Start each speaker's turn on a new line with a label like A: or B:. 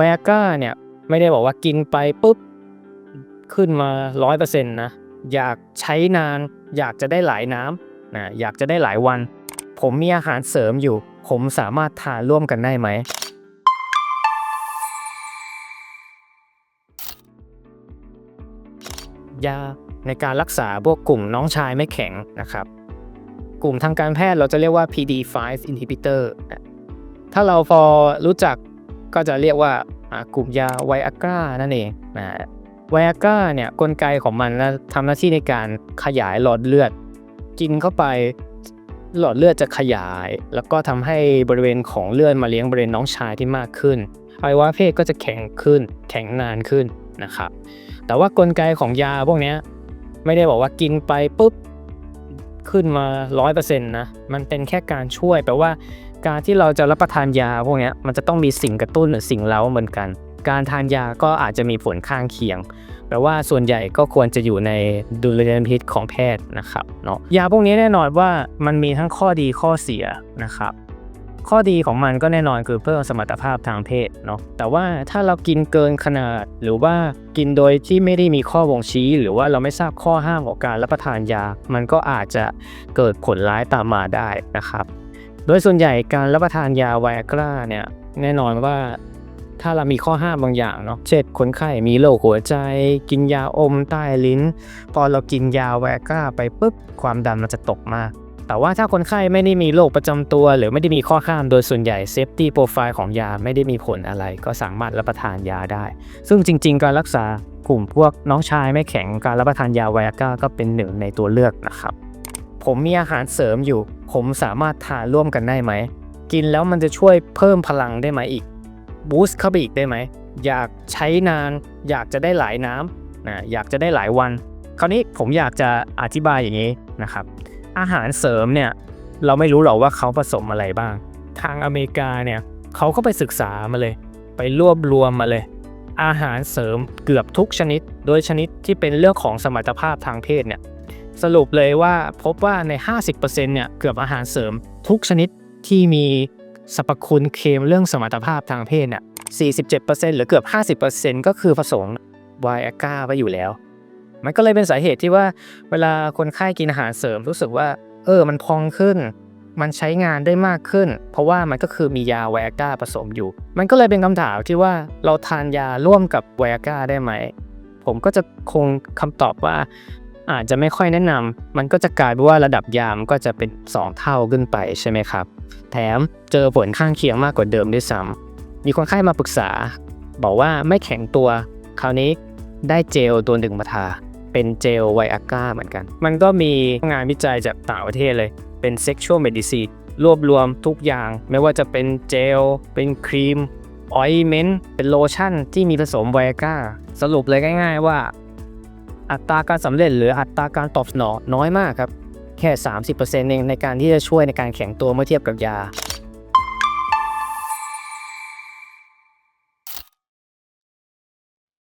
A: ไวอาก้าเนี่ยไม่ได้บอกว่ากินไปปุ๊บ ขึ้นมาร้อยเปอร์เซ็นต์นะ อยากใช้นาน อยากจะได้หลายน้ำนะอยากจะได้หลายวัน ผมมีอาหารเสริมอยู่ ผมสามารถทานร่วมกันได้ไหมยาในการรักษาพวกกลุ่มน้องชายไม่แข็งนะครับ กลุ่มทางการแพทย์เราจะเรียกว่า PD5 inhibitor ถ้าเราพอรู้จัก ก็จะเรียกว่ากลุ่มยาไวอากรานั่นเองนะไวอากราเนี่ยกลไกของมันนะทำหน้าที่ในการขยายหลอดเลือด กินเข้าไปหลอดเลือดจะขยาย แล้วก็ทำให้บริเวณของเลือดมาเลี้ยงบริเวณน้องชายที่มากขึ้นอวัยวะเพศก็จะแข็งขึ้น แข็งนานขึ้นนะครับแต่ว่ากลไกของยาพวกนี้ไม่ได้บอกว่ากินไปปุ๊บขึ้นมา 100%นะ มันเป็นแค่การช่วยแปลว่า การที่เราจะรับประทานยาพวกนี้มันจะต้องมีสิ่งกระตุ้นหรือสิ่งเล้าเหมือนกัน การทานยาก็อาจจะมีผลข้างเคียงแปลว่าส่วนใหญ่ก็ควรจะอยู่ในดุลยพินิจของแพทย์นะครับเนาะยาพวกนี้แน่นอนว่ามันมีทั้งข้อดีข้อเสียนะครับ ข้อดีของมันก็แน่นอนคือเพิ่มสมรรถภาพทางเพศเนาะแต่ว่าถ้าเรากินเกินขนาด หรือว่ากินโดยที่ไม่ได้มีข้อบ่งชี้ หรือว่าเราไม่ทราบข้อห้ามของการรับประทานยา มันก็อาจจะเกิดผลร้ายตามมาได้นะครับ โดยส่วนใหญ่การรับประทานยาไวอากราเนี่ยแน่นอนว่าถ้าเรามีข้อห้ามบางอย่างเนาะ เช่นคนไข้มีโรคหัวใจ กินยาอมใต้ลิ้น พอเรากินยาไวอากราไปปุ๊บความดันมันจะตกมาก แต่ว่าถ้าคนไข้ไม่ได้มีโรคประจำตัว หรือไม่ได้มีข้อห้ามโดยส่วนใหญ่เซฟตี้โปรไฟล์ของยาไม่ได้มีผลอะไร ก็สามารถรับประทานยาได้ ซึ่งจริง ๆ การรักษากลุ่มพวกน้องชายไม่แข็งการรับประทานยาไวอาก้าก็เป็นหนึ่งในตัวเลือกนะครับ ผมมีอาหารเสริมอยู่ ผมสามารถทานร่วมกันได้ไหม กินแล้วมันจะช่วยเพิ่มพลังได้ไหมอีก บูสต์เข้าไปอีกได้ไหม อยากใช้นาน อยากจะได้หลายน้ำนะอยากจะได้หลายวัน คราวนี้ผมอยากจะอธิบายอย่างนี้นะครับ อาหารเสริมเนี่ยเราไม่รู้หรอกว่าเขาผสมอะไรบ้าง ทางอเมริกาเนี่ยเขาก็ไปศึกษามาเลย ไปรวบรวมมาเลย อาหารเสริมเกือบทุกชนิด โดยชนิดที่เป็นเรื่องของสมรรถภาพทางเพศเนี่ย สรุปเลยว่าพบว่าใน 50%เนี่ยเกือบอาหารเสริมทุกชนิดที่มีสรรพคุณเคมเรื่องสมรรถภาพทางเพศเนี่ย47%หรือเกือบ 50%ก็คือผสมไวอาก้าไว้อยู่แล้ว มันก็เลยเป็นสาเหตุที่ว่าเวลาคนไข้กินอาหารเสริมรู้สึกว่า เออมันพองขึ้น มันใช้งานได้มากขึ้น เพราะว่ามันก็คือมียาไวอาก้าผสมอยู่ มันก็เลยเป็นคำถามที่ว่าเราทานยาร่วมกับไวอาก้าได้ไหม ผมก็จะคงคำตอบว่า อาจจะไม่ค่อยแนะนำมันก็จะกลายเป็นว่าระดับยามก็จะเป็น 2 เท่าขึ้นไปใช่ไหมครับ แถมเจอผลข้างเคียงมากกว่าเดิมด้วยซ้ำมีคนไข้มาปรึกษา บอกว่าไม่แข็งตัว คราวนี้ได้เจลตัวหนึ่งมาทา เป็นเจลไวอาก้าเหมือนกัน มันก็มีงานวิจัยจากต่างประเทศเลย เป็น sexual medicine รวบรวมทุกอย่าง ไม่ว่าจะเป็นเจล เป็นครีมออยเมนต์ เป็นโลชั่นที่มีผสมไวอาก้า สรุปเลยง่าย ๆ ว่า อัตราการสำเร็จหรืออัตราการตอบสนองน้อยมากครับ แค่ 30%เองในการที่จะช่วยในการแข็งตัวเมื่อเทียบกับยา